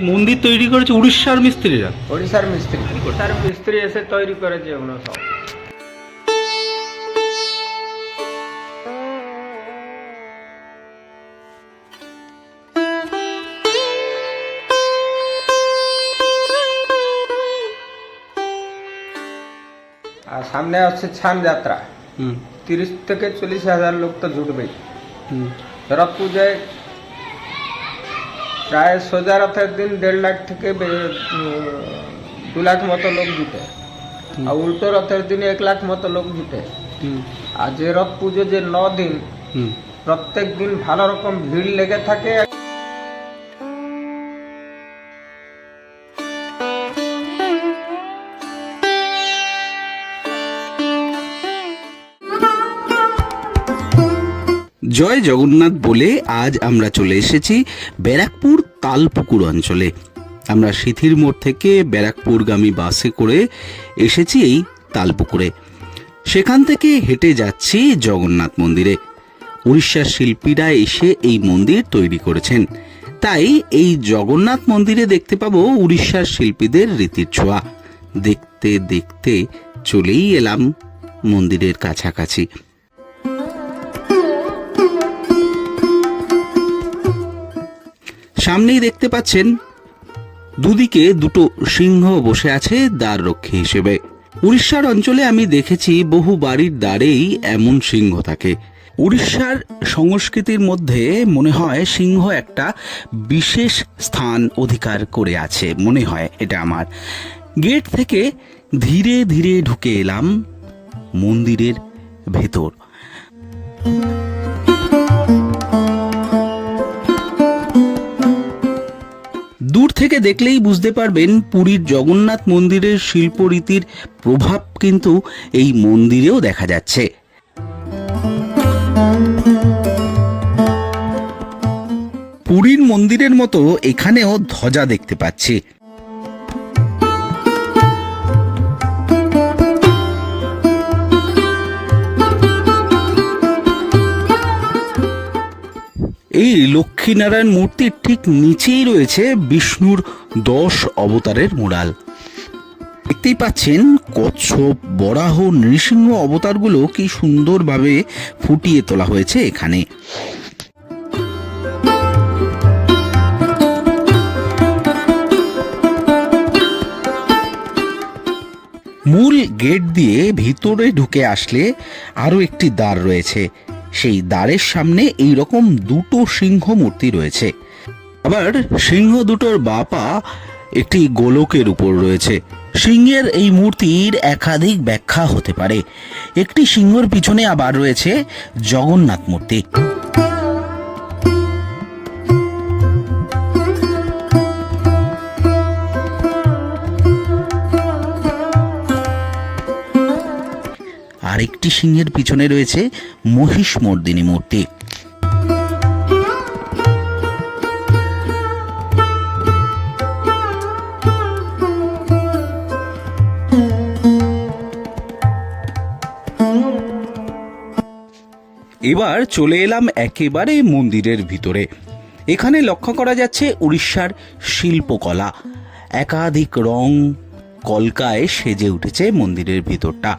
মন্দির তৈরি করেছে উড়িষ্যার মিস্ত্রিরা। ওড়িশার মিস্ত্রি। ওড়িশার মিস্ত্রি এসে তৈরি করেছে এগুলো সব। আর সামনে হচ্ছে ছান যাত্রা। হুম। তিরিশ থেকে চল্লিশ হাজার লোক তো জুটবেই হুম। রথ পুজোয় প্রায় সোজা রথের দিন দেড় লাখ থেকে দু লাখ মতো লোক জুটে। আর উল্টো রথের দিনে এক লাখ মতো লোক জুটে। আর যে রথ পুজো যে ন দিন প্রত্যেক দিন ভালো রকম ভিড় লেগে থাকে। জয় জগন্নাথ বলে আজ আমরা চলে এসেছি ব্যারাকপুর তালপুকুর অঞ্চলে। আমরা সিথির মোড় থেকে ব্যারাকপুরগামী বাসে করে এসেছি এই তালপুকুরে। সেখান থেকে হেঁটে যাচ্ছি জগন্নাথ মন্দিরে। উড়িষ্যার শিল্পীরা এসে এই মন্দির তৈরি করেছেন। তাই এই জগন্নাথ মন্দিরে দেখতে পাবো উড়িষ্যার শিল্পীদের রীতির ছোঁয়া। দেখতে দেখতে চলেই এলাম মন্দিরের কাছাকাছি। সামনেই দেখতে পাচ্ছেন দুদিকে দুটো সিংহ বসে আছে দ্বার রক্ষী হিসেবে। উড়িষ্যার অঞ্চলে আমি দেখেছি বহু বাড়ির দ্বারেই এমন সিংহ থাকে। উড়িষ্যার সংস্কৃতির মধ্যে মনে হয় সিংহ একটা বিশেষ স্থান অধিকার করে আছে, মনে হয় এটা আমার। গেট থেকে ধীরে ধীরে ঢুকে এলাম মন্দিরের ভেতর। থেকে দেখলেই বুঝতে পারবেন পুরীর জগন্নাথ মন্দিরের শিল্পরীতির প্রভাব কিন্তু এই মন্দিরেও দেখা যাচ্ছে। পুরীর মন্দিরের মতো এখানেও ধ্বজা দেখতে পাচ্ছি। এই লক্ষ্মীনারায়ণ মূর্তির ঠিক নিচেই রয়েছে বিষ্ণুর দশ অবতারের মুরাল দেখতেই পাচ্ছেন কচ্ছপ, বরাহ, নৃসিংহ অবতারগুলো কি সুন্দরভাবে ফুটিয়ে তোলা হয়েছে এখানে। মূল গেট দিয়ে ভিতরে ঢুকে আসলে আরও একটি দ্বার রয়েছে। সেই দ্বারের সামনে এই রকম দুটো সিংহ মূর্তি রয়েছে। আবার সিংহ দুটোর বাপা একটি গোলকের উপর রয়েছে। সিংহের এই মূর্তির একাধিক ব্যাখ্যা হতে পারে। একটি সিংহর পিছনে আবার রয়েছে জগন্নাথ মূর্তি। আরেকটি সিংহের পিছনে রয়েছে মহিষ মর্দিনী মূর্তি। এবার চলে এলাম একেবারে মন্দিরের ভিতরে। এখানে লক্ষ্য করা যাচ্ছে উড়িষ্যার শিল্পকলা। একাধিক রং কলকায় সেজে উঠেছে মন্দিরের ভিতরটা।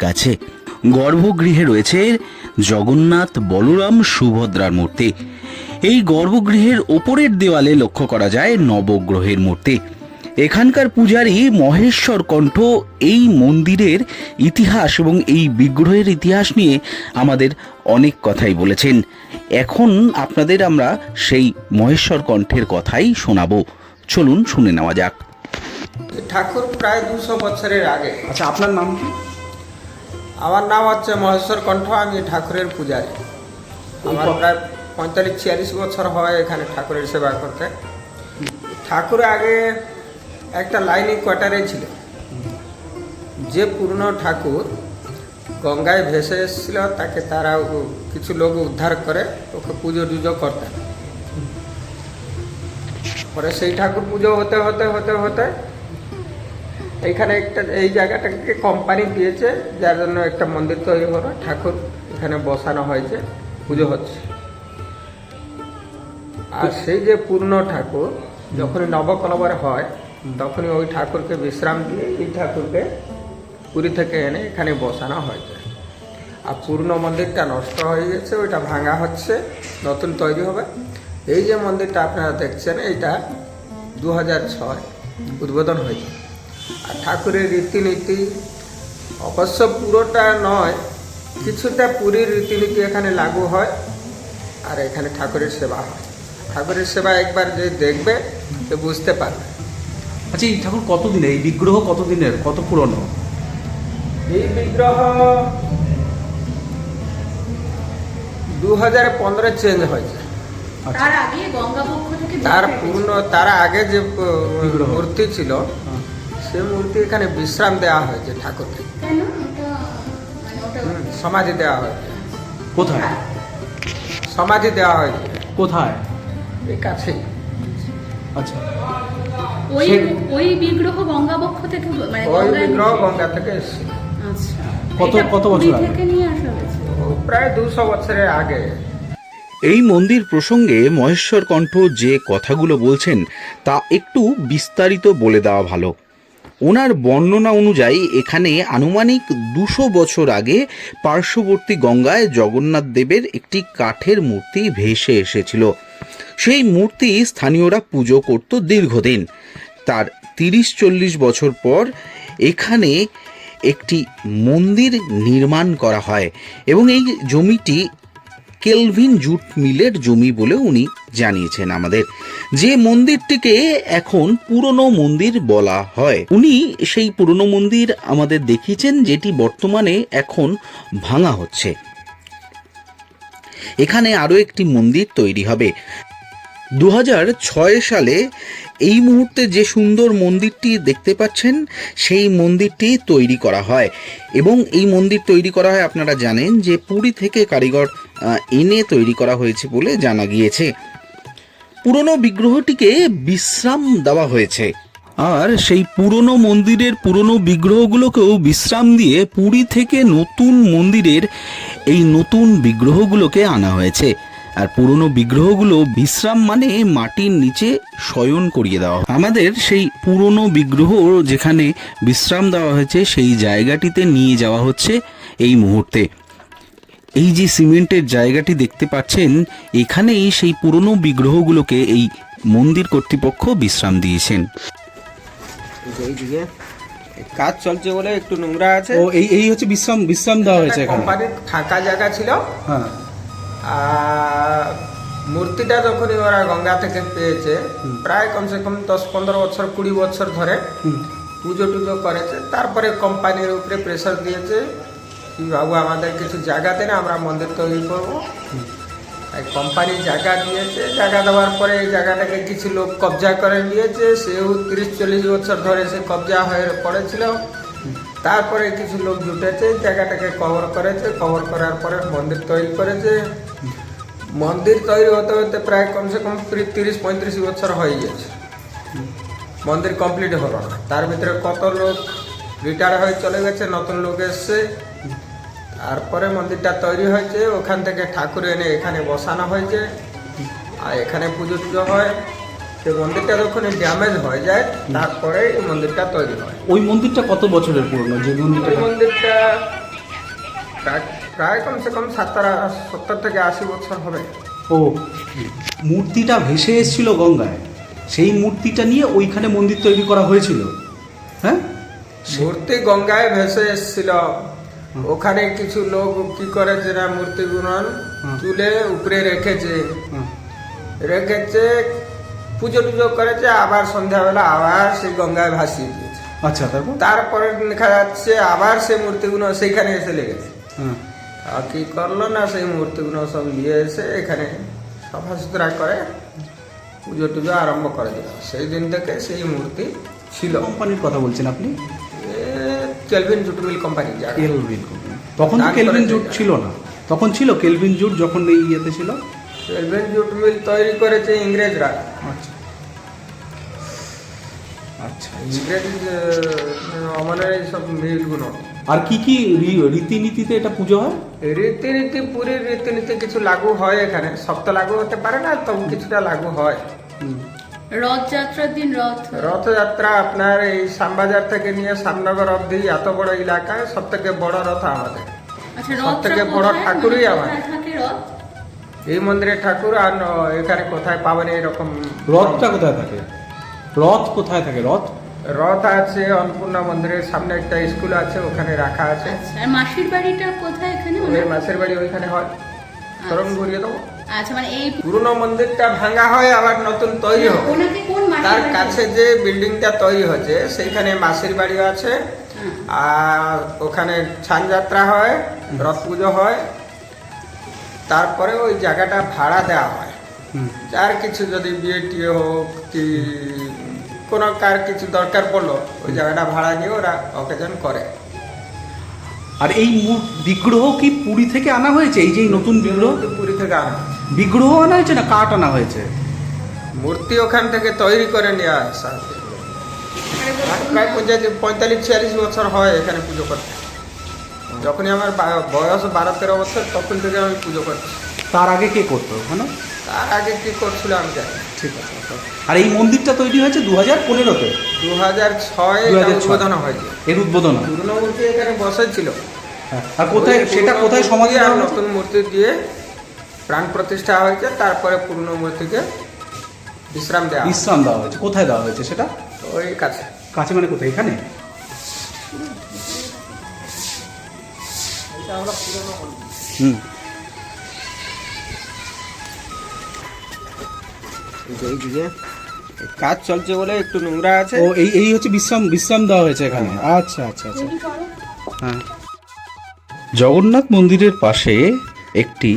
কাছে গর্ভগৃহে রয়েছে জগন্নাথ বলরাম সুভদ্রার মূর্তি। এই গর্ভগৃহের ওপরের দেওয়ালে লক্ষ্য করা যায় নবগ্রহের মূর্তি। এখানকার পূজারী মহেশ্বর কণ্ঠ এই মন্দিরের ইতিহাস এবং এই বিগ্রহের ইতিহাস নিয়ে আমাদের অনেক কথাই বলেছেন। এখন আপনাদের আমরা সেই মহেশ্বর কণ্ঠের কথাই শোনাবো। চলুন শুনে নেওয়া যাক। ঠাকুর প্রায় দুশো বছরের আগে। আচ্ছা আপনার নাম কি? আমার নাম হচ্ছে মহেশ্বর কণ্ঠ আমি ঠাকুরের পূজারী। আমার প্রায় পঁয়তাল্লিশ ছিয়াল্লিশ বছর হয় এখানে ঠাকুরের সেবা করতে। ঠাকুর আগে একটা লাইনে কোয়ার্টারে ছিল যে পুরনো ঠাকুর গঙ্গায় ভেসে এসেছিল তাকে তারা কিছু লোক উদ্ধার করে ওকে পুজো টুজো করতেন। পরে সেই ঠাকুর পুজো হতে হতে হতে হতে এইখানে একটা, এই জায়গাটাকে কোম্পানি দিয়েছে, যার জন্য একটা মন্দির তৈরি হলো। ঠাকুর এখানে বসানো হয়েছে, পুজো হচ্ছে। আর সেই যে পূর্ণ ঠাকুর, যখনই নবকলবর হয়, তখনই ওই ঠাকুরকে বিশ্রাম দিয়ে এই ঠাকুরকে পুরী থেকে এনে এখানে বসানো হয়েছে। আর পূর্ণ মন্দিরটা নষ্ট হয়ে গেছে, ওইটা ভাঙা হচ্ছে, নতুন তৈরি হবে। এই যে মন্দিরটা আপনারা দেখছেন, এইটা দু হাজার ছয় উদ্বোধন হয়েছে। ঠাকুরের রীতিনীতি অবশ্য পুরোটা নয় কিছুটা পুরীর রীতিনীতি এখানে লাগু হয় আর এখানে ঠাকুরের সেবা হয়। ঠাকুরের সেবা একবার যে দেখবে সে বুঝতে পারবে। আচ্ছা এই ঠাকুর কতদিনের? এই বিগ্রহ কতদিনের? কত পুরনো? এই বিগ্রহ দু হাজার পনেরো চেঞ্জ হয়েছে। আচ্ছা। তার আগে গঙ্গাপক্ষ থেকে তার বিগ্রহ পূর্ণ তার আগে যে মূর্তি ছিল। সে মূর্তি এখানে বিশ্রাম দেওয়া হয়েছে ঠাকুরকে। কেন? ওটা মানে সমাধি দেওয়া হয়েছে। কোথায়? সমাধি দেওয়া হয়েছে। কোথায়? এই কাছে আচ্ছা। ওই ওই বিগ্রহ গঙ্গাবক্ষ থেকে মানে ওই বিগ্রহ গঙ্গা থেকে এসেছিল আচ্ছা। কত- এটা কত বছর থেকে নিয়ে আসা হয়েছে? প্রায় দুশো বছরের আগে। এই মন্দির প্রসঙ্গে মহেশ্বর কণ্ঠ যে কথাগুলো বলছেন তা একটু বিস্তারিত বলে দেওয়া ভালো। ওনার বর্ণনা অনুযায়ী এখানে আনুমানিক দুশো বছর আগে পার্শ্ববর্তী গঙ্গায় জগন্নাথ দেবের একটি কাঠের মূর্তি ভেসে এসেছিল। সেই মূর্তি স্থানীয়রা পুজো করত দীর্ঘদিন। তার তিরিশ চল্লিশ বছর পর এখানে একটি মন্দির নির্মাণ করা হয় এবং এই জমিটি কেলভিন জুট মিলের জমি বলে উনি জানিয়েছেন আমাদের। যে মন্দিরটিকে এখন পুরনো মন্দির বলা হয়। উনি সেই পুরনো মন্দির আমাদের দেখিয়েছেন, যেটি বর্তমানে এখন ভাঙা হচ্ছে। এখানে আরও একটি মন্দির তৈরি হবে। দু সালে এই মুহূর্তে যে সুন্দর মন্দিরটি দেখতে পাচ্ছেন, সেই মন্দিরটি তৈরি করা হয়। এবং এই মন্দির তৈরি করা হয়, আপনারা জানেন যে পুরী থেকে কারিগর এনে তৈরি করা হয়েছে বলে জানা গিয়েছে। পুরনো বিগ্রহটিকে বিশ্রাম দেওয়া হয়েছে। আর সেই পুরনো মন্দিরের পুরনো বিগ্রহগুলোকেও বিশ্রাম দিয়ে পুরী থেকে নতুন মন্দিরের এই নতুন বিগ্রহগুলোকে আনা হয়েছে। আর পুরনো বিগ্রহগুলো বিশ্রাম মানে মাটির নিচে শয়ন করিয়ে দেওয়া হয়। আমাদের সেই পুরনো বিগ্রহ যেখানে বিশ্রাম দেওয়া হয়েছে সেই জায়গাটিতে নিয়ে যাওয়া হচ্ছে এই মুহূর্তে। এই যে সিমেন্টের জায়গাটি দেখতে পাচ্ছেন এখানেই সেই পুরনো বিগ্রহগুলোকে এই মন্দির কর্তৃপক্ষ বিশ্রাম দিয়েছেন। কাজ চলছে বলে একটু নোংরা আছে। ও এই এই হচ্ছে বিশ্রাম বিশ্রাম দেওয়া হয়েছে এখানে। কোম্পানির ফাঁকা জায়গা ছিল। হ্যাঁ। মূর্তিটা যখনই ওরা গঙ্গা থেকে পেয়েছে প্রায় কমসে কম দশ পনেরো বছর কুড়ি বছর ধরে পুজো টুজো করেছে তারপরে কোম্পানির উপরে প্রেশার দিয়েছে কি বাবু আমাদের কিছু জায়গা দেন আমরা মন্দির তৈরি করব এই কোম্পানি জায়গা দিয়েছে জায়গা দেওয়ার পরে এই জায়গাটাকে কিছু লোক কবজা করে নিয়েছে সেও তিরিশ চল্লিশ বছর ধরে সে কবজা হয়ে পড়েছিল তারপরে কিছু লোক জুটেছে জায়গাটাকে কভার করেছে কভার করার পরে মন্দির তৈরি করেছে মন্দির তৈরি হতে হতে প্রায় কমসে কম ত্রি- তিরিশ পঁয়ত্রিশ বছর হয়ে গেছে মন্দির কমপ্লিট হলো না। তার ভিতরে কত লোক রিটায়ার হয়ে চলে গেছে নতুন লোক এসছে। তারপরে মন্দিরটা তৈরি হয়েছে ওখান থেকে ঠাকুর এনে এখানে বসানো হয়েছে। আর এখানে পুজো টুজো হয়। সেই মন্দিরটা যখন ড্যামেজ হয়ে যায় তারপরে এই মন্দিরটা তৈরি হয়। ওই মন্দিরটা কত বছরের পুরনো? যে মন্দিরটা মন্দিরটা প্রায় কমসে কম সত্তর সত্তর থেকে আশি বছর হবে। ও মূর্তিটা ভেসে এসেছিল গঙ্গায়। সেই মূর্তিটা নিয়ে ওইখানে মন্দির তৈরি করা হয়েছিল। হ্যাঁ? মূর্তি গঙ্গায় ভেসে এসেছিল। ওখানে কিছু লোক কি করে না মূর্তি গুণন তুলে উপরে রেখেছে। রেখেছে পুজো টুজো করেছে আবার সন্ধ্যাবেলা আবার সেই গঙ্গায় ভাসিয়ে দিয়েছে। আচ্ছা তারপর? তারপরে দেখা যাচ্ছে আবার সেই মূর্তিগুলো সেইখানে এসে লেগেছে। কি করল না সেই মূর্তিগুলো সব নিয়ে এসে এখানে সফা সুতরা করে পুজো টুজো আরম্ভ করে দিল। সেই দিন থেকে সেই মূর্তি ছিল। কোম্পানির কথা বলছেন আপনি? কেলভিন জুটমিল কোম্পানি জায়গা কেলভিন তখন তো কেলভিন জুট ছিল না। তখন ছিল কেলভিন জুট যখন এই ইয়েতে ছিল? কেলভিন জুট মিল তৈরি করেছে ইংরেজরা। আচ্ছা। আচ্ছা ইংরেজ আহ, আমলের এইসব মিলগুলো। আর কি কি রি- রীতিনীতিতে এটা পুজো হয়? রীতিনীতি পুরীর রীতিনীতি কিছু লাগু হয় এখানে। সব তো লাগু হতে পারে না তবু কিছুটা লাগু হয়। রথযাত্রার দিন রথ। রথযাত্রা আপনার এই শ্যামবাজার থেকে নিয়ে শ্যামনগর অবধি এত বড় এলাকায় সব থেকে বড় রথ আমাদের। আচ্ছা সব রথটা থেকে বড় ঠাকুরই আমার। রথ? এই মন্দিরে ঠাকুর আর এখানে কোথায় পাবেন এরকম রথটা কোথায় থাকে? রথ কোথায় থাকে? রথ রথ আছে অন্নপূর্ণা মন্দিরের সামনে একটা স্কুল আছে ওখানে রাখা আছে। আচ্ছা আর মাসির বাড়িটা কোথায় এখানে? ওই ওনার? মাসের বাড়ি ওইখানে হয়। তরুণ ঘুরিয়ে দেবো। আচ্ছা মানে এই পুরনো মন্দিরটা ভাঙা হয় আবার নতুন তৈরি হয় কোন মাসির তার কাছে যে বিল্ডিংটা তৈরি হচ্ছে সেইখানে মাসির বাড়ি আছে। হ্যাঁ। আর ওখানে ছান যাত্রা হয় রথ পুজো হয়। তারপরে ওই জায়গাটা ভাড়া দেওয়া হয়। যার কিছু যদি বিয়ে টিয়ে হোক কি কোনো কার কিছু দরকার পড়ল ওই জায়গাটা ভাড়া নিয়ে ওরা অকেজন করে। আর এই বিগ্রহ কি পুরী থেকে আনা হয়েছে? এই যে নতুন বিগ্রহ? পুরী থেকে আনা বিগ্রহ আনা হয়েছে না কাঠ আনা হয়েছে? মূর্তি ওখান থেকে তৈরি করে নিয়ে আসা। প্রায় পঁয়তাল্লিশ ছিয়াল্লিশ বছর হয় এখানে পুজো করতে। যখনই আমার বয়স বারো তেরো বছর তখন থেকে আমি পুজো করছি। তার আগে কে করতো ওখানে? তার আগে কি করছিল আমি জানি ঠিক আছে আর এই মন্দিরটা তৈরি হয়েছে দু হাজার পনেরোতে দু হাজার ছয়। উদ্বোধন হয়েছে। এর উদ্বোধন। পুরনো মূর্তি এখানে বসেছিল হ্যাঁ। আর কোথায় সেটা কোথায় সমাধি দেওয়া নতুন মূর্তি দিয়ে প্রাণ প্রতিষ্ঠা হয়েছে তারপরে পুরনো মূর্তিকে বিশ্রাম দেওয়া বিশ্রাম দেওয়া হয়েছে। কোথায় দেওয়া হয়েছে সেটা? ওই কাছে। কাছে মানে কোথায়? এখানে। হুম। এই দিকে কাজ চলছে বলে একটু নোংরা আছে। ও এই এই হচ্ছে বিশ্রাম বিশ্রাম দেওয়া হয়েছে এখানে। আচ্ছা আচ্ছা আচ্ছা। হ্যাঁ। জগন্নাথ মন্দিরের পাশে একটি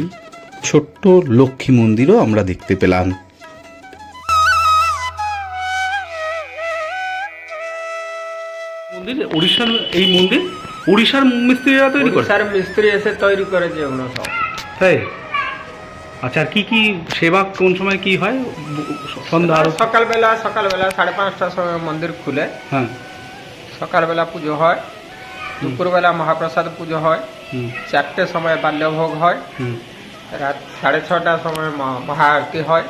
ছোট্ট লক্ষ্মী মন্দিরও আমরা দেখতে পেলাম। মন্দির উড়িষ্যার এই মন্দির? উড়িষ্যার মিস্ত্রিরা তৈরি করে? উড়িষ্যার মিস্ত্রি এসে তৈরি করেছে এগুলো সব। তাই? আচ্ছা আর কি কি সেবা কোন সময় কি হয়? সন্ধ্যা সকালবেলা সকালবেলা সাড়ে পাঁচটার সময় মন্দির খুলে। হ্যাঁ। সকালবেলা পুজো হয়। দুপুরবেলা মহাপ্রসাদ পুজো হয়। হুম। চারটের সময় বাল্যভোগ হয়। রাত সাড়ে ছটার সময় মহা মহা আরতি হয়।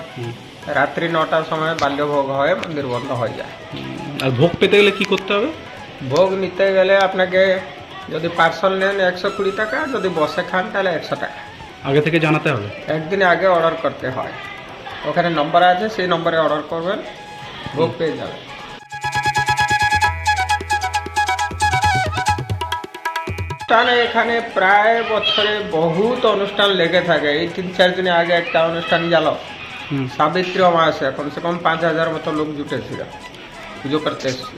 রাত্রি নটার সময় বাল্যভোগ হয় মন্দির বন্ধ হয়ে যায়। আর ভোগ পেতে গেলে কি করতে হবে? ভোগ নিতে গেলে আপনাকে যদি পার্সেল নেন একশো কুড়ি টাকা যদি বসে খান তাহলে একশো টাকা। আগে থেকে জানাতে হবে? একদিন আগে অর্ডার করতে হয়। ওখানে নম্বর আছে সেই নম্বরে অর্ডার করবেন ভোগ পেয়ে যাবেন। অনুষ্ঠান এখানে প্রায় বছরে বহুত অনুষ্ঠান লেগে থাকে। এই তিন চার দিন আগে একটা অনুষ্ঠান গেল। সাবিত্রী অমাবস্যা কমসে কম পাঁচ হাজার মতো লোক জুটেছিল। পুজো করতে এসেছিল।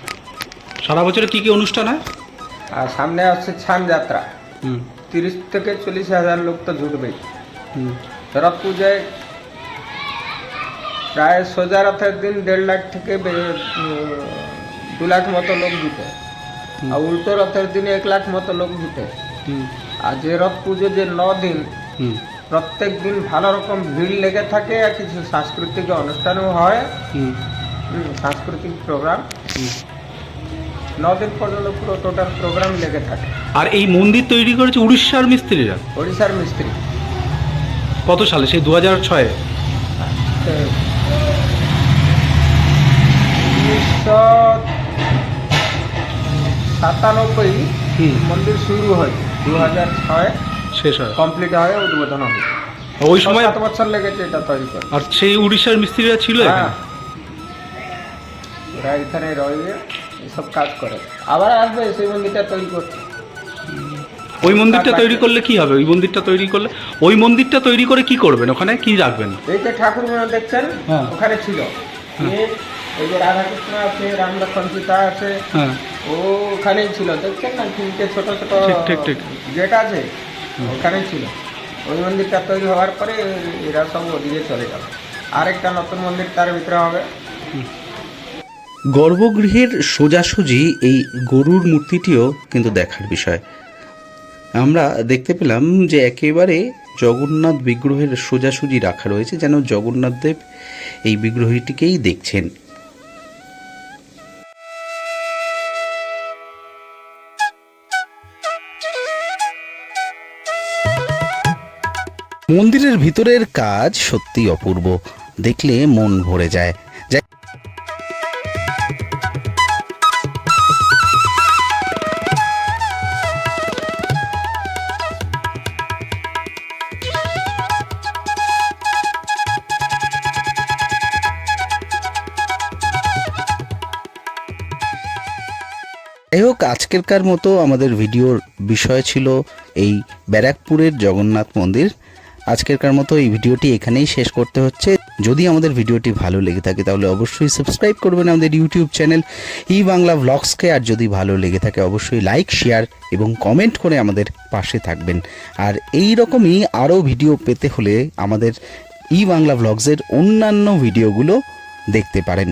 সারা বছরে কি কি অনুষ্ঠান হয়? আর সামনে আসছে ছান যাত্রা হুম। তিরিশ থেকে চল্লিশ হাজার লোক তো হুম। রথ পুজোয় প্রায় সোজা রথের দিন দেড় লাখ থেকে দু লাখ মতো লোক জুটে আর উল্টো রথের দিন এক লাখ মতো লোক হুম। আর যে রথ পুজো যে ন দিন প্রত্যেক দিন ভালো রকম ভিড় লেগে থাকে আর কিছু সাংস্কৃতিক অনুষ্ঠানও হয়। সাংস্কৃতিক প্রোগ্রাম। হুম। ন পর্যন্ত পুরো টোটাল প্রোগ্রাম লেগে থাকে। আর এই মন্দির তৈরি করেছে উড়িষ্যার মিস্ত্রিরা? ওড়িশার মিস্ত্রি। কত সালে? সেই দু হাজার ছয়ে? উনিশশো সাতানব্বই মন্দির শুরু হয়। দু হাজার ছয় শেষ হয়। কমপ্লিট হয় উদ্বোধন হয় ওই সময় সাত বছর লেগেছে এটা তৈরি করে। আর সেই উড়িষ্যার মিস্ত্রিরা ছিল হ্যাঁ। ওরা এখানে রয়ে এসব কাজ করে। আবার আসবে সেই মন্দিরটা তৈরি করতে। ওই মন্দিরটা তৈরি করলে কি হবে? ওই মন্দিরটা তৈরি করলে ওই মন্দিরটা তৈরি করে কি করবেন? ওখানে কি রাখবেন? এই যে ঠাকুর দেখছেন হ্যাঁ। ওখানে ছিল। এ, এই যে রাধাকৃষ্ণ আছে রাম লক্ষ্মণ সীতা আছে হ্যাঁ। ও ওখানেই ছিল। দেখছেন না তিনটে ছোট ছোট ঠিক, ঠিক, ঠিক। গেট আছে ওখানে ছিল। ওই মন্দিরটা তৈরি হওয়ার পরে এরা সব ওদিকে চলে গেল। আরেকটা নতুন মন্দির তার ভিতরে হবে। গর্ভগৃহের সোজাসুজি এই গরুর মূর্তিটিও কিন্তু দেখার বিষয়। আমরা দেখতে পেলাম যে একেবারে জগন্নাথ বিগ্রহের সোজাসুজি রাখা রয়েছে, যেন জগন্নাথ দেব এই বিগ্রহটিকেই দেখছেন। মন্দিরের ভিতরের কাজ সত্যি অপূর্ব। দেখলে মন ভরে যায়। যা আজকেরকার মতো আমাদের ভিডিওর বিষয় ছিল এই ব্যারাকপুরের জগন্নাথ মন্দির। আজকেরকার মতো এই ভিডিওটি এখানেই শেষ করতে হচ্ছে। যদি আমাদের ভিডিওটি ভালো লেগে থাকে তাহলে অবশ্যই সাবস্ক্রাইব করবেন আমাদের ইউটিউব চ্যানেল ই বাংলা ভ্লগসকে আর যদি ভালো লেগে থাকে অবশ্যই লাইক শেয়ার এবং কমেন্ট করে আমাদের পাশে থাকবেন। আর এই রকমই আরও ভিডিও পেতে হলে আমাদের ই বাংলা ভ্লগসের অন্যান্য ভিডিওগুলো দেখতে পারেন।